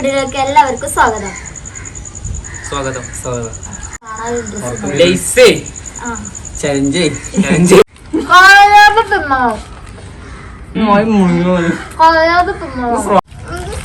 വീഡിയോയിലേക്ക് എല്ലാവർക്കും സ്വാഗതം. സ്വാഗതം സ്വാഗതം. ലൈസേ. ചലഞ്ച്.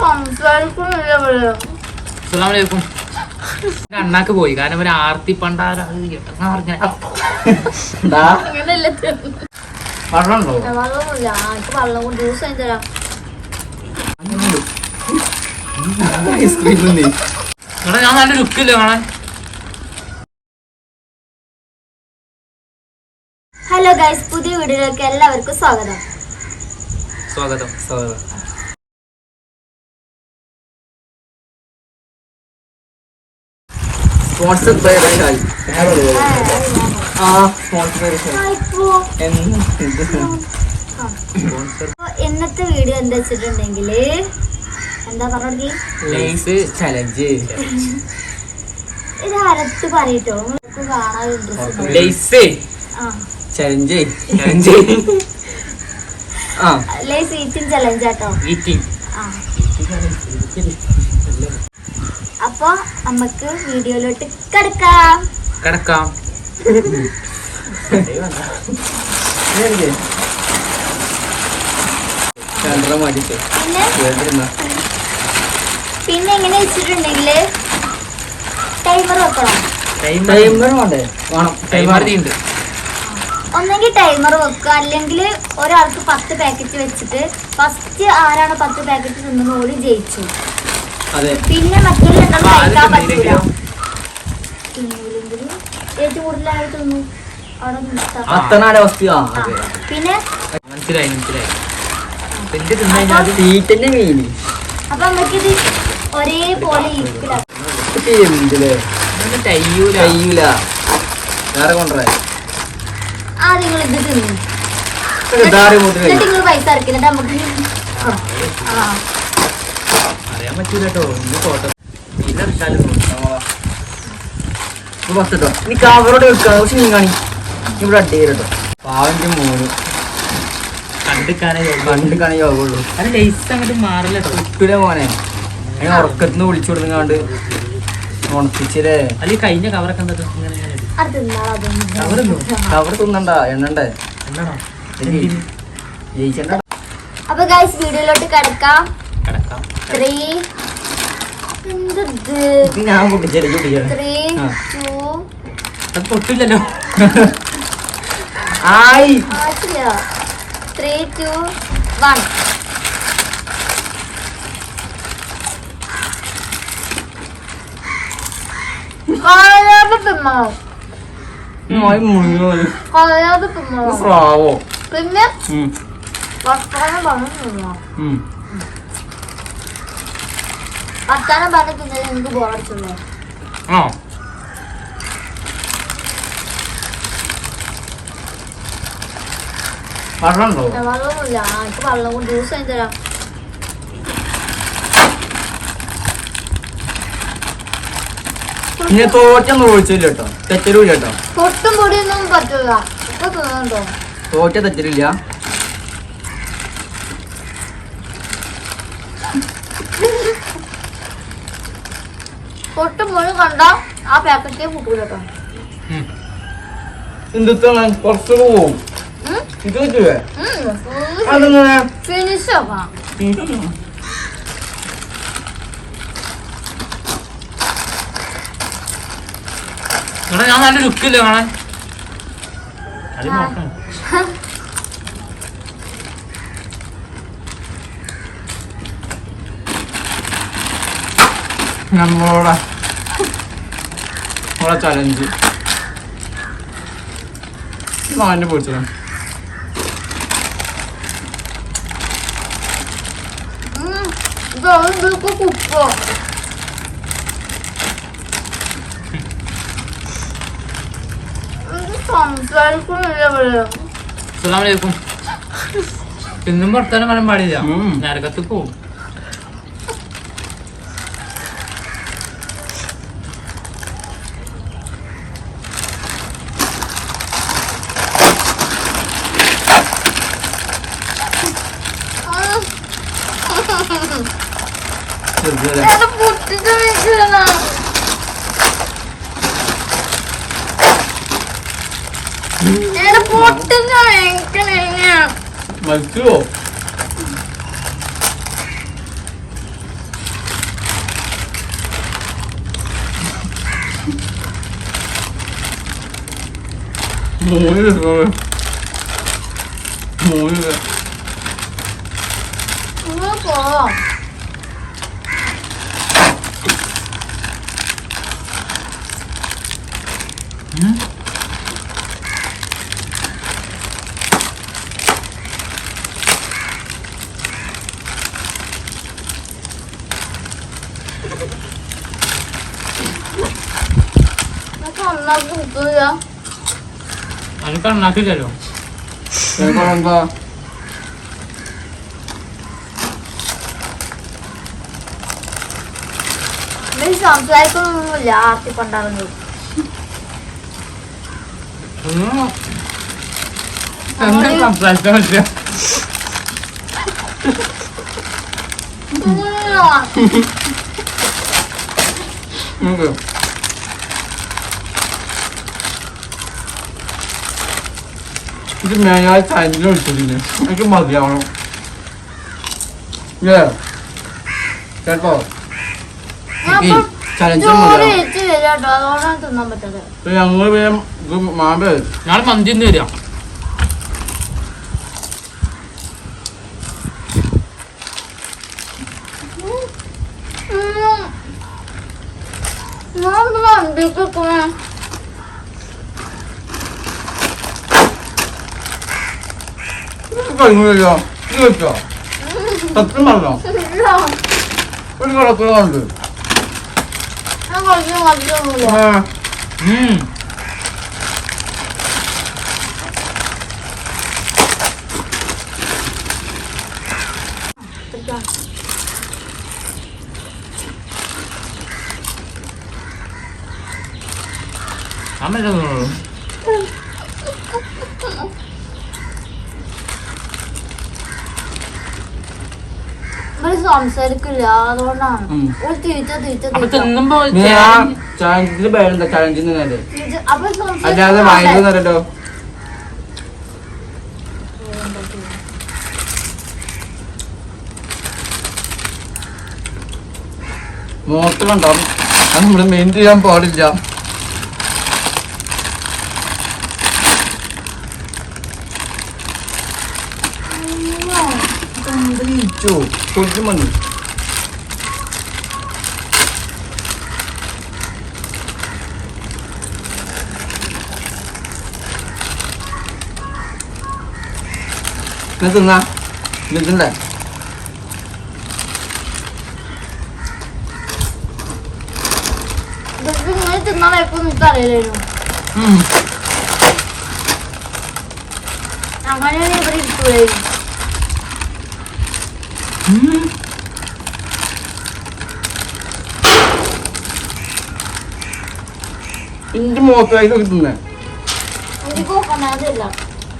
സംസാരിക്കുന്നില്ല ഇവിടെ അസ്സലാമലൈക്കും അണ്ണാക്ക് പോയി. കാരണം ഒരു ആർത്തി പണ്ടാര. വെള്ളമുണ്ടോ? വെള്ളം കൊണ്ട് ജ്യൂസ് വാങ്ങി തരാം. ഐസ്ക്രീം ഞാൻ നല്ല ലുക്കില്ല കാണാൻ ഹലോ ഗൈസ് പുതിയ വീഡിയോയിലേക്ക് എല്ലാവർക്കും സ്വാഗതം. സ്വാഗതം സ്വാഗതം. സ്പോൺസർ ബൈ റഷായി ആ സ്പോൺസർ ബൈ റഷായി ഇന്നത്തെ വീഡിയോ എന്താ വെച്ചിട്ടുണ്ടെങ്കിൽ എന്താ പറഞ്ഞി ലൈസ് ചലഞ്ച് ഇത് അരത്ത് പറയട്ടോ. നിങ്ങൾക്ക് കാണാൻ ഇൻട്രസ്റ്റ് ലൈസ് ആ. ചലഞ്ച് ചലഞ്ച് ആ. ലൈസ് ഈറ്റിംഗ് ചലഞ്ച് ആട്ടോ. ഈറ്റിംഗ് ആ. അപ്പൊ നമുക്ക് വീഡിയോയിലോട്ട് കിടക്കാം. കിടക്കാം. ചന്ദ്രമാടിച്ചു പിന്നെ എങ്ങനെ വെച്ചിട്ടുണ്ടെങ്കിൽ ടൈമർ വെക്കണം. ടൈമർ വേണ്ടേ? വേണം. ടൈമർ ഉണ്ട്. ഒന്നെങ്കിൽ ടൈമർ വെക്കുക. അല്ലെങ്കിൽ ഒരാൾക്ക് പത്ത് പാക്കറ്റ് വെച്ചിട്ട് ഫസ്റ്റ് ആരാണ് പത്ത് പാക്കറ്റ് തിന്നുന്ന ഓടി ജയിച്ചു. അതെ. പിന്നെ അത് കഴിക്കാൻ പറ്റില്ല തിന്നില്ലെങ്കിലോ? തിന്നൂലെങ്കിൽ ഏറ്റവും കൂടുതലായിട്ട് തിന്നു? പിന്നെ? മനസ്സിലായി മനസ്സിലായി. അപ്പൊ നമുക്കിത് ഒരേപോലെ വേറെ കൊണ്ടുവരാ ആദ്യം നിങ്ങൾ ഇത് തിന്നു. ഇതാറ് മൂത്ത് എന്നിട്ട് നിങ്ങൾ പൈസ നമുക്ക് ആ അറിയാൻ പറ്റൂല കേട്ടോ. ഇന്ന് ഫോട്ടോ പിന്നെ എടുത്താലും ഫസ്റ്റ് കേട്ടോ ഇനി കവറോടെ വെക്കാം കാണി ഇവിടെ അഡ് ചെയ്തോ പാവന്റെ മൂന്ന് കണ്ടിക്കാനേ കണ്ട് കാണി യോഗമുള്ളൂ അത് ലൈസ് അങ്ങോട്ട് മാറില്ല കേട്ടോ. കിട്ടൂല മോനെ. ഞാൻ നിന്ന് വിളിച്ചു കൊടുങ്ങാണ്ട് ഉണപ്പിച്ചില്ലേ? അല്ലെ കഴിഞ്ഞ കവറൊക്കെ എന്താ കവർ തിന്നണ്ട എണ്ണണ്ടേ? ജയിച്ചണ്ട. അപ്പൊ ഗൈസ് വീഡിയോയിലോട്ട് കിടക്കാം. കിടക്കാം. ത്രീ ഞാൻ കുട്ടിച്ചേരി കുട്ടിച്ചേരി ത്രീ. ടു പൊട്ടില്ലല്ലോ. ആയി. ത്രീ ടു വൺ കളയാതെ തിന്നോ മോയ് മുഴുവൻ കളയാതെ തിന്നോ സ്രാവോ പിന്നെ? വർത്താനം പറഞ്ഞു തിന്നോ ഉം. വർത്താനം പറഞ്ഞു തിന്നത് എനിക്ക് ബോറടിച്ചുള്ളൂ ആ. വെള്ളമുണ്ടോ വെള്ളമൊന്നുമില്ല എനിക്ക് വെള്ളം കൊണ്ട് ജ്യൂസ് തരാം. ഇനി തോറ്റൊന്നും ഒഴിച്ചില്ല കേട്ടോ. തെറ്റരൂല കേട്ടോ. പൊട്ടും പൊടിയൊന്നും പറ്റില്ല ഇപ്പൊ തിന്നുന്നുണ്ടോ തോറ്റ തെറ്റലില്ല പൊട്ടും പൊടി കണ്ട ആ പാക്കറ്റേ പൊട്ടൂല കേട്ടോ. എന്താണ് കുറച്ച് പോവും. ഉം? ഇത് വെച്ചുവേ ഉം, full അതെങ്ങനെ? ഫിനിഷ് ആക്കാം. ഇവിടെ ഞാൻ നല്ല ലുക്കില്ല കാണാൻ നമ്മളോടെ. നമ്മളെ ചലഞ്ച് മാന്നെ പൊടിച്ചതാണ് ഇതൊന്നും കുപ്പോ അസ്സലാമലൈക്കും. തിന്നും വർത്താനം പറയാൻ പാടില്ല. നരകത്ത് പോവും. അത് പൊട്ടിച്ച് വെച്ചതാ. 맛있죠? 뭐 이래 그걸 뭐 이래 그거 പൊട്ടിച്ച് വെക്കണേ. മരിച്ചുവോ മൂന്ന് മൂന്ന് ഇങ്ങ് പോ. നിനക്ക് നന്നാക്കി കിട്ടൂല. അനക്ക് അണ്ണാക്കില്ലല്ലോ എന്താ നീ സംസാരിക്കുന്നൊന്നുമില്ല ആർത്തി പണ്ടാറുന്നത് എന്താ സംസാരിക്കാൻ പറ്റില്ല നമുക്ക് ഇത് മേലായി ചാനലിൽ വിളിച്ചിട്ടില്ലേ എനിക്ക് മതിയാവണം ഏ കേട്ടോ ഈ ചലഞ്ചർ ചോറ് മതിയാവണം വെച്ച് തരാട്ടോ അതുകൊണ്ടാണ് തിന്നാൻ പറ്റത് ഇപ്പൊ ഞങ്ങൾ വേഗം ഇത് മാമ്പേ നാളെ മന്തി ഒന്ന് തരാം കഴിഞ്ഞില്ല ഇത് വെച്ചോ സത്യം പറഞ്ഞോ ഒരു കിടക്കുന്നുണ്ട് ആ ഉം. അമ്മ തോന്നുള്ളൂ സംസാരിക്കില്ല അതുകൊണ്ടാണ് ഉം. ഒരു തീറ്റ തീറ്റ അപ്പൊ തീറ്റ തിന്നുമ്പോ അപ്പൊ വാങ്ങിച്ചു തരട്ടോ മോട്ടർ ഉണ്ടാവും അത് നമ്മൾ മെയിൻ ചെയ്യാൻ പാടില്ല. കൊടുക്കും മതി എന്നാ തിന്നാ ഇതില്ലേ ഇതൊക്കെ ഇങ്ങനെ തിന്നാൻ എപ്പോ നിനക്ക് അറിയില്ലായിരുന്നു അങ്ങനെയാണ് ഇവിടെ ഇരിക്കുകയായിരുന്നു എനിക്ക് മോത്തായിട്ട് തിന്നേ എനിക്ക് നോക്കാൻ അതില്ല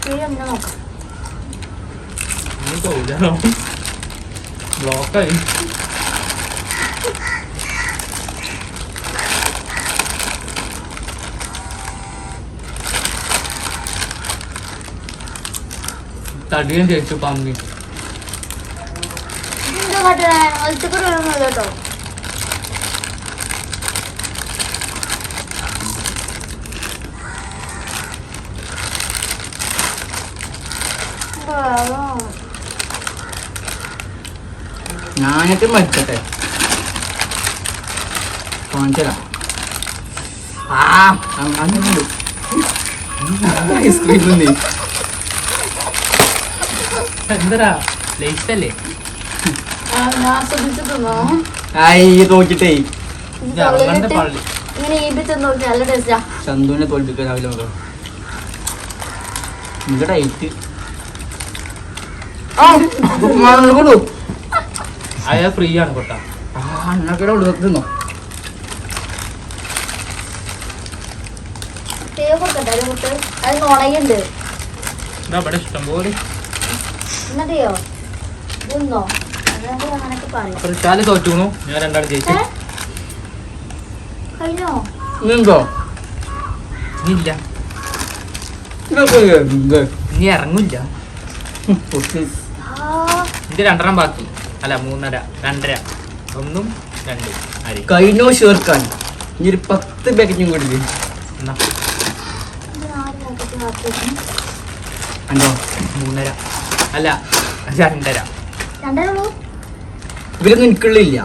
ശരി എന്നെ നോക്കാം. ബ്ലോക്കായി. തടിയും ചേച്ചു പന്നി. എന്താ കാട്ടേ ഒറ്റക്കൊരു വരുന്നില്ല കേട്ടോ ഞാനിട്ട് മരിക്കട്ടെ. കാണിച്ചതാ. ആ അങ്ങനെ ഐസ്ക്രീം എന്തരാ ലേറ്റ് അല്ലേ? ആസ്വദിച്ച് തിന്നോ ആയി തോറ്റിട്ടേ ജർമ്മന്റെ പള്ളി. ഇങ്ങനെ ഈബിച്ച് നോക്കി നല്ല ടേസ്റ്റാ ചന്തുവിനെ തോൽപ്പിക്കാൻ രാവിലെ നോക്കാം നിന്റെ കൊടു. അയാൾ ഫ്രീ ആണ് കൊട്ട. നുണയുണ്ട്. ഇതാ ഇഷ്ടം പോലെ അങ്ങനൊക്കെ പറയും അപ്പൊ റിച്ചാൽ തോറ്റുന്നു ഞാൻ ജയിച്ചു. ഇനി ഇറങ്ങില്ല. എന്റെ രണ്ടെണ്ണം ബാക്കി. അല്ല മൂന്നര രണ്ടര. ഒന്നും രണ്ടും. കഴിഞ്ഞോ ചേർക്കാൻ ഇനി ഒരു പത്ത് പാക്കറ്റും കൂടി ഇത് മൂന്നര. അല്ല രണ്ടര. രണ്ടേ ഉള്ളൂ. ഇവരൊന്നും എനിക്കുള്ളില്ല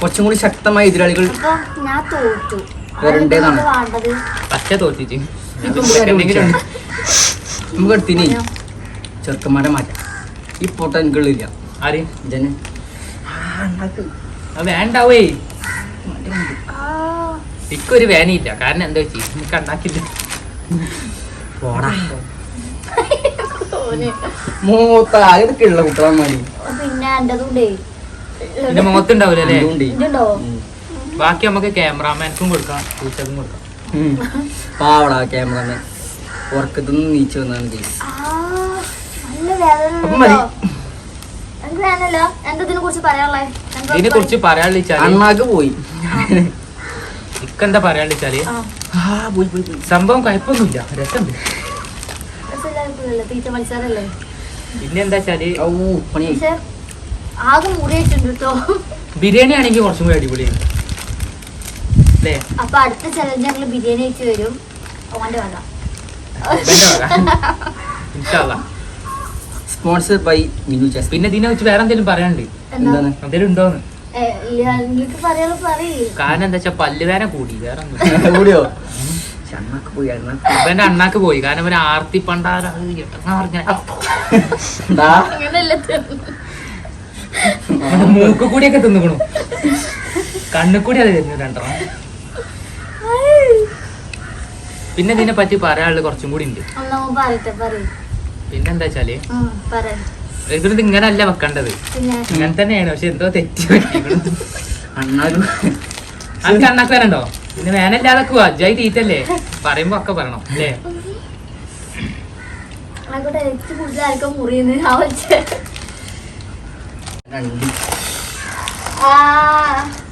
കുറച്ചും കൂടി ശക്തമായ എതിരാളികൾ അപ്പൊ ഞാൻ തോറ്റു. വരണ്ടേതാണ്. വേണ്ടത്? തോറ്റിച്ച് ഇപ്പം. നമുക്ക് എടുത്തിനി. ചെറുക്കന്മാരെ മാറ്റാം. ഈ പോട്ട എനിക്കുള്ളില്ല ആര്? ഇതന്നെ അത് വേണ്ടാവേ. ആ. ഇക്കൊരു വേനയില്ല. കാരണം എന്താ വെച്ചി? എനിക്ക് ഉണ്ടാക്കില്ല. പോടാ. മൂത്ത ഇതൊക്കെ ഉള്ള കുട്ടന്മാരി പിന്നെ എന്റതുണ്ടേ എന്റെ മുഖത്തുണ്ടാവില്ല അല്ലേ ബാക്കി നമുക്ക് ക്യാമറാമാൻക്കും കൊടുക്കാം ടീച്ചർക്കും കൊടുക്കാം. പാവടാ ക്യാമറമാൻ. ഉറക്കത്തുനിന്ന് നീച്ചു വന്നാണ് കേസ് ഇതിനെ കുറിച്ച് പറയാനുള്ള? പോയി. ഇക്കെന്താ പറയാനുള്ള വെച്ചാൽ ആ, ആ പോയി പോയി പോയി. സംഭവം കുഴപ്പമൊന്നുമില്ല. രസമുണ്ട്. പിന്നെന്താ വെച്ചാൽ ഔ പണിയായി. പക്ഷെ ആകെ മുറി വെച്ചിട്ടുണ്ട് കേട്ടോ ബിരിയാണി ആണെങ്കിൽ കുറച്ചും കൂടി അടിപൊളിയാണ് അല്ലേ? അപ്പൊ അടുത്ത ചലഞ്ച് ഞങ്ങൾ ബിരിയാണി വെച്ച് വരും. ഓന്റെ വക. സ്പോൺസർ ബൈ മിനു ജാസ് പിന്നെ ഇതിനെ വെച്ച് വേറെ എന്തെങ്കിലും പറയാനുണ്ട്? എന്താണ്? എന്തെങ്കിലും ഉണ്ടോന്ന്? കാരണം എന്താ വെച്ചാ പല്ലുവേന കൂടി വേറെ കൂടിയോ? അണ്ണാക്ക് പോയി അണ്ണാക്ക്. ഇവന്റെ അണ്ണാക്ക് പോയി. കാരണം ഇവന് ആർത്തി പണ്ടാരം മൂക്ക് കൂടിയൊക്കെ തിന്നുകണു. കണ്ണു കൂടി അത് തരുന്നു രണ്ടെണ്ണം. പിന്നെ ഇതിനെ പറ്റി പറയാനുള്ളത് കുറച്ചും കൂടി ഉണ്ട്. പിന്നെന്താ വെച്ചാൽ ഇതിനത് ഇങ്ങനല്ല വെക്കേണ്ടത്. ഇങ്ങനെ തന്നെയാണ് പക്ഷെ എന്തോ തെറ്റി അണ്ണാക്ക് അനക്ക് അണ്ണാക്ക് വരണ്ടോ? പിന്നെ വേനല്ലാതെ അജായി തീറ്റല്ലേ? പറയുമ്പോ ഒക്കെ പറയണം അല്ലേ? ആയിക്കോട്ടെ ഏറ്റവും കൂടുതൽ ആർക്കും മുറിയുന്നു ആ വെച്ച രണ്ട് ആ എനിക്ക്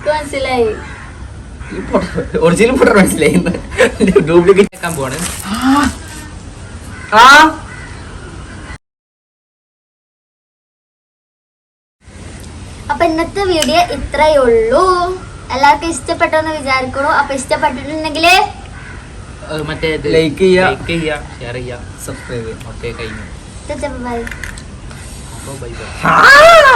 മനസ്സിലായി. ഒറിജിനൽ ഫോട്ടോ മനസ്സിലായി. ഡ്യൂപ്ലിക്കേറ്റ് ആക്കാൻ പോണ് ആ? അപ്പൊ ഇന്നത്തെ വീഡിയോ ഇത്രയേ ഉള്ളൂ. എല്ലാവർക്കും ഇഷ്ടപ്പെട്ടെന്ന് വിചാരിക്കണു അപ്പൊ ഇഷ്ടപ്പെട്ടിട്ടുണ്ടെങ്കിൽ മറ്റേ ലൈക്ക് ലൈക്ക് ചെയ്യാ. like ഷെയർ ചെയ്യുക സബ്സ്ക്രൈബ് ഓക്കെ കഴിഞ്ഞു. ബൈ അപ്പോൾ ബൈ ബൈ ആ!